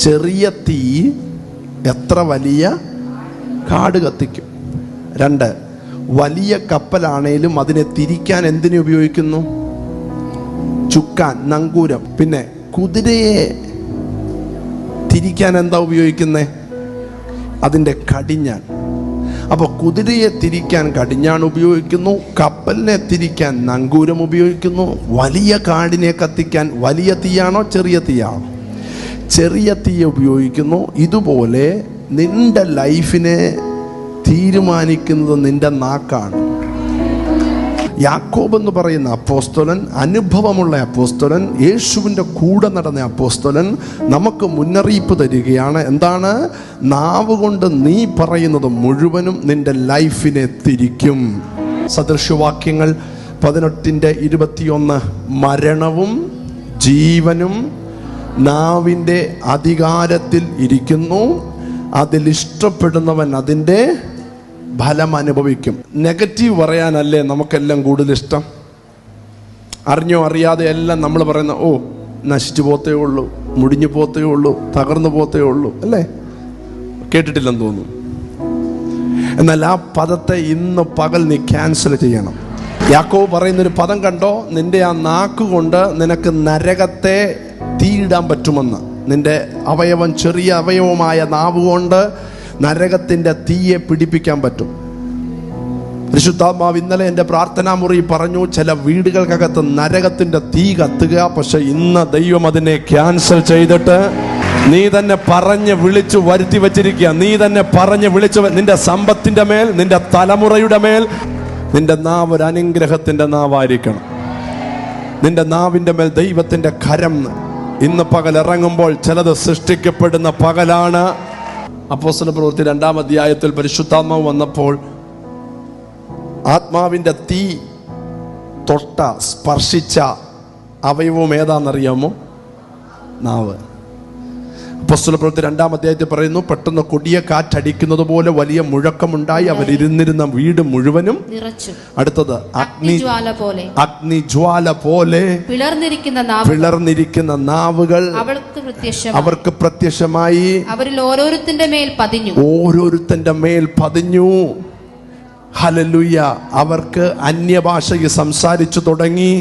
ചെറിയ തീ എത്ര വലിയ? കാട് കത്തിക്കും. രണ്ട് വലിയ കപ്പലാണേലും അതിനെ തിരിക്കാൻ എന്തിനു ഉപയോഗിക്കുന്നു? ചുക്കാൻ നങ്കൂരം. പിന്നെ കുതിരയെ തിരിക്കാൻ എന്താ ഉപയോഗിക്കുന്നത് അതിന്റെ കടിഞ്ഞാൻ. അപ്പോൾ കുതിരയെ തിരിക്കാൻ കടിഞ്ഞാൻ ഉപയോഗിക്കുന്നു കപ്പലിനെ തിരിക്കാൻ നങ്കൂരം ഉപയോഗിക്കുന്നു. വലിയ കാടിനെ കത്തിക്കാൻ വലിയ തീയാണോ ചെറിയ തീയാണോ? ചെറിയ തീ ഉപയോഗിക്കുന്നു. ഇതുപോലെ നിന്റെ ലൈഫിനെ തീരുമാനിക്കുന്നത് നിന്റെ നാക്കാണ്. യാക്കോബ് എന്ന് പറയുന്ന അപ്പോസ്തോലൻ അനുഭവമുള്ള അപ്പോസ്തോലൻ യേശുവിന്റെ കൂടെ നടന്ന അപ്പോസ്തോലൻ നമുക്ക് മുന്നറിയിപ്പ് തരികയാണ്. എന്താണ്? നാവ് കൊണ്ട് നീ പറയുന്നത് മുഴുവനും നിന്റെ ലൈഫിനെ തിരിക്കും. സദൃശവാക്യങ്ങൾ പതിനെട്ടിന്റെ ഇരുപത്തിയൊന്ന് മരണവും ജീവനും നാവിന്റെ അധികാരത്തിൽ ഇരിക്കുന്നു. അതിൽ ഇഷ്ടപ്പെടുന്നവൻ അതിന്റെ ഫലം അനുഭവിക്കും. നെഗറ്റീവ് പറയാനല്ലേ നമുക്കെല്ലാം കൂടുതൽ ഇഷ്ടം? അറിഞ്ഞോ അറിയാതെ എല്ലാം നമ്മൾ പറയുന്ന ഓ നശിച്ചു പോത്തേ ഉള്ളൂ മുടിഞ്ഞു പോത്തേ ഉള്ളൂ തകർന്നു പോത്തേ ഉള്ളൂ അല്ലേ? കേട്ടിട്ടില്ലെന്ന് തോന്നുന്നു. എന്നാൽ ആ പദത്തെ ഇന്ന് പകൽ നീ ക്യാൻസൽ ചെയ്യണം. യാക്കോ പറയുന്നൊരു പദം കണ്ടോ? നിന്റെ ആ നാക്കുകൊണ്ട് നിനക്ക് നരകത്തെ തീയിടാൻ പറ്റുമെന്ന്. നിന്റെ അവയവം ചെറിയ അവയവമായ നാവ് കൊണ്ട് നരകത്തിന്റെ തീയെ പിടിപ്പിക്കാൻ പറ്റും. പരിശുദ്ധാത്മാവ് ഇന്നലെ എന്റെ പ്രാർത്ഥനാ മുറി പറഞ്ഞു ചില വീടുകൾക്കകത്ത് നരകത്തിന്റെ തീ കത്തുക പക്ഷെ ഇന്ന് ദൈവം അതിനെ ക്യാൻസൽ ചെയ്തിട്ട് നീ തന്നെ പറഞ്ഞ് വിളിച്ചു വരുത്തി വച്ചിരിക്കുക. നീ തന്നെ പറഞ്ഞ് വിളിച്ചു നിന്റെ സമ്പത്തിന്റെ മേൽ നിന്റെ തലമുറയുടെ മേൽ നിന്റെ നാവ് ഒരു അനുഗ്രഹത്തിന്റെ നാവായിരിക്കണം. നിന്റെ നാവിന്റെ മേൽ ദൈവത്തിന്റെ കരം ഇന്ന് പകൽ ഇറങ്ങുമ്പോൾ ചിലത് സൃഷ്ടിക്കപ്പെടുന്ന പകലാണ്. അപ്പോസ്തല പ്രവൃത്തി രണ്ടാം അധ്യായത്തിൽ പരിശുദ്ധാത്മാവ് വന്നപ്പോൾ ആത്മാവിന്റെ തീ തൊട്ട സ്പർശിച്ച അവയവം ഏതാണെന്നറിയാമോ? നാവ്. അപ്പോസ്തല പ്രവൃത്തി രണ്ടാം അധ്യായത്തിൽ പറയുന്നു പെട്ടെന്ന് കൊടിയ കാറ്റടിക്കുന്നത് പോലെ വലിയ മുഴക്കമുണ്ടായി. അവരിരുന്നിരുന്ന വീട് മുഴുവനും അടുത്തത് അഗ്നി അഗ്നിജ്വാല പോലെ. അഗ്നിജ്വാല പോലെ പിളർന്നിരിക്കുന്ന പിളർന്നിരിക്കുന്ന നാവുകൾ അവർക്ക് പ്രത്യക്ഷമായി. അവരിൽ ഓരോരുത്തന്റെ മേൽ പതിഞ്ഞു. ഓരോരുത്തന്റെ മേൽ പതിഞ്ഞു. ഹലലുയ്യ അവർക്ക് അന്യഭാഷയിൽ സംസാരിച്ചു തുടങ്ങി.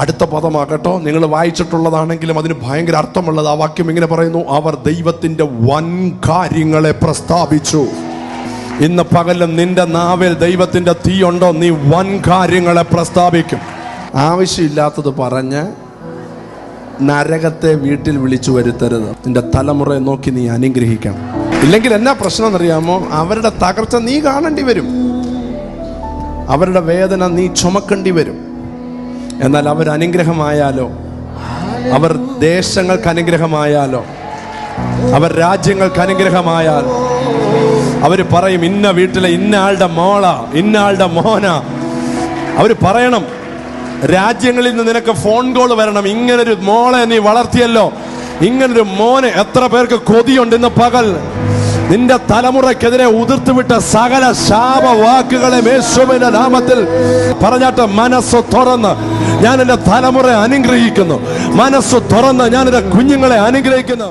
അടുത്ത പദമാകട്ടോ. നിങ്ങൾ വായിച്ചിട്ടുള്ളതാണെങ്കിലും അതിന് ഭയങ്കര അർത്ഥമുള്ളത്. ആ വാക്യം ഇങ്ങനെ പറയുന്നു അവർ ദൈവത്തിന്റെ വൻ കാര്യങ്ങളെ പ്രസ്താവിച്ചു. ഇന്ന് പകലും നിന്റെ നാവിൽ ദൈവത്തിന്റെ തീയുണ്ടോ? നീ വൻ കാര്യങ്ങളെ പ്രസ്താവിക്കും. ആവശ്യമില്ലാത്തത് പറഞ്ഞ് നരകത്തെ വീട്ടിൽ വിളിച്ചു വരുത്തരുത്. നിന്റെ തലമുറയെ നോക്കി നീ അനുഗ്രഹിക്കണം. ഇല്ലെങ്കിൽ എന്നാ പ്രശ്നം എന്നറിയാമോ അവരുടെ തകർച്ച നീ കാണേണ്ടി വരും. അവരുടെ വേദന നീ ചുമക്കേണ്ടി വരും. എന്നാൽ അവർ അനുഗ്രഹമായാലോ? അവർ ദേശങ്ങൾക്ക് അനുഗ്രഹമായാലോ? അവർ രാജ്യങ്ങൾക്ക് അനുഗ്രഹമായാൽ അവർ പറയും ഇന്ന വീട്ടിലെ ഇന്ന ആളുടെ മോള ഇന്ന ആളുടെ മോന. അവർ പറയണം രാജ്യങ്ങളിൽ നിന്ന് നിനക്ക് ഫോൺ കോൾ വരണം. ഇങ്ങനൊരു മോളെ നീ വളർത്തിയല്ലോ. ഇങ്ങനൊരു മോനെ എത്ര പേർക്ക് കൊതിയുണ്ട് ഇന്ന് പകൽ. നിന്റെ തലമുറയ്ക്കെതിരെ ഉതിർത്തുവിട്ട സകല ശാപ വാക്കുകളെ മേശുവിന്റെ നാമത്തിൽ പറഞ്ഞാട്ട് മനസ്സ് തുറന്ന് ഞാൻ എന്റെ തലമുറയെ അനുഗ്രഹിക്കുന്നു. മനസ്സ് തുറന്ന് ഞാൻ എന്റെ കുഞ്ഞുങ്ങളെ അനുഗ്രഹിക്കുന്നു.